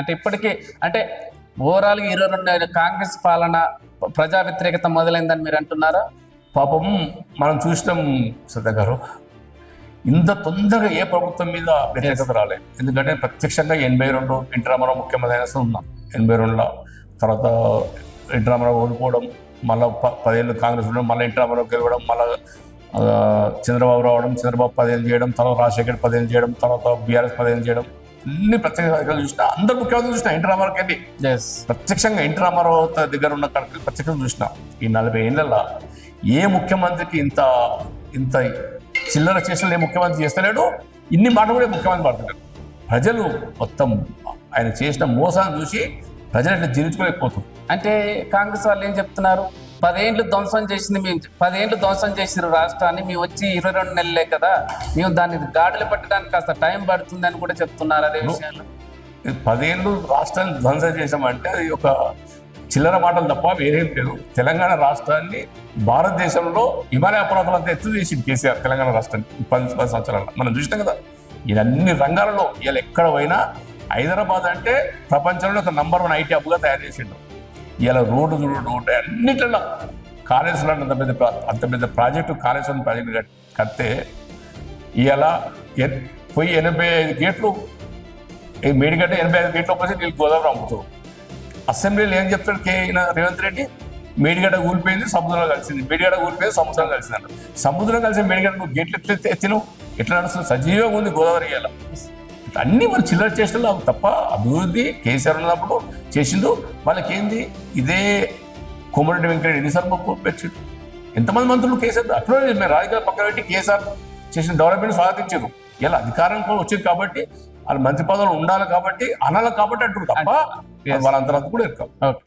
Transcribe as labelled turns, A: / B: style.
A: అంటే ఇప్పటికీ అంటే ఓవరాల్గా ఇరవై రెండు కాంగ్రెస్ పాలన ప్రజా వ్యతిరేకత మొదలైందని మీరు అంటున్నారా?
B: పాపం మనం చూసినాం శ్రద్ధ గారు ఇంత తొందరగా ఏ ప్రభుత్వం మీద వ్యతిరేకత రాలేదు. ఎందుకంటే ప్రత్యక్షంగా ఎనభై రెండు ఎన్టీ రామారావు ముఖ్యమంత్రి ఉన్నాం. ఎనభై రెండులో తర్వాత ఎన్టీ రామారావు ఓడిపోవడం మళ్ళీ పదేళ్ళు కాంగ్రెస్ ఉండడం మళ్ళీ ఎన్టీ రామారావు గెలవడం మళ్ళీ చంద్రబాబు రావడం చంద్రబాబు పదేళ్ళు చేయడం తర్వాత రాజశేఖర్ పదేళ్ళు చేయడం తర్వాత బీఆర్ఎస్ పదేళ్ళు చేయడం. అన్ని ప్రత్యేక అధికారులు చూసినా. అందరు ముఖ్యమంత్రి చూసినా ఎన్టీ వెళ్ళి
A: ఎస్
B: ప్రత్యక్షంగా ఎన్టీ రామారావు దగ్గర ఉన్న ప్రత్యక్షంగా చూసిన. ఈ నలభై ఏళ్ళల్లో ఏ ముఖ్యమంత్రికి ఇంత ఇంత చిల్లర చేసిన ఏ ముఖ్యమంత్రి చేస్తలేడు? ఇన్ని మాట కూడా ముఖ్యమంత్రి పడుతున్నాడు ప్రజలు మొత్తం ఆయన చేసిన మోసాన్ని చూసి ప్రజలు ఇట్లా జీర్ణించుకోలేకపోతున్నారు.
A: అంటే కాంగ్రెస్ వాళ్ళు ఏం చెప్తున్నారు? పదేండ్లు ధ్వంసం చేసింది మేము పదేండ్లు ధ్వంసం చేసిన రాష్ట్రాన్ని మేము వచ్చి ఇరవై రెండు నెలలే కదా మేము దాన్ని గాడులు పట్టడానికి కాస్త టైం పడుతుంది అని కూడా చెప్తున్నారు అదే విషయంలో.
B: పదేళ్ళు రాష్ట్రాన్ని ధ్వంసం చేసామంటే అది ఒక చిల్లర మాటలు తప్ప వేరేం లేదు. తెలంగాణ రాష్ట్రాన్ని భారతదేశంలో హిమాలయ పర్వతాలంతా ఎత్తు చేసింది కేసీఆర్ తెలంగాణ రాష్ట్రాన్ని పది పది సంవత్సరాలు మనం చూసినాం కదా ఈ అన్ని రంగాలలో ఇలా ఎక్కడ పోయినా హైదరాబాద్ అంటే ప్రపంచంలో ఒక నంబర్ వన్ ఐటీ హబ్గా తయారు చేసిండు. ఇలా రోడ్డు రోడ్డు రోడ్డు అన్నిటిలో కాళేశ్వరం అంత పెద్ద అంత పెద్ద ప్రాజెక్టు కాళేశ్వరం ప్రాజెక్టు కడితే ఇలా పోయి ఎనభై ఐదు గేట్లు ఈ మేడిగడ్డ ఎనభై ఐదు గేట్లు వచ్చి వీళ్ళు గోదావరి అమ్ముతారు. అసెంబ్లీలో ఏం చెప్తాడు కే. రేవంత్ రెడ్డి? మేడిగడ్డ కూలిపోయింది సముద్రంలో కలిసింది. మేడిగడ్డ కూలిపోయింది సముద్రం కలిసింది అంట సముద్రం కలిసి మేడిగడ్డ నువ్వు గేట్లు ఎట్లా ఎత్తినవు ఎట్లా నడుస్తుంది? సజీవంగా ఉంది గోదావరి ఇలా అన్నీ వాళ్ళు చిల్లర చేసిన తప్ప అభివృద్ధి కేసీఆర్ ఉన్నప్పుడు చేసిండు. వాళ్ళకి ఏంది ఇదే కోమరెడ్డి వెంకరెడ్డి ఎన్నిసార్లు పెట్టిండు ఎంతమంది మంత్రులు కేసీఆర్? అప్పుడు మేము రాజకీయాల పక్కన పెట్టి కేసీఆర్ చేసిన డెవలప్మెంట్ స్వాగతించారు ఇలా అధికారం కూడా వచ్చింది కాబట్టి వాళ్ళు మంత్రి పదవులు ఉండాలి కాబట్టి అనాలి కాబట్టి అంటారు తప్ప
A: Yes.
B: వాళ్ళంతరంతా కూడా ఇరుకాం
A: ఓకే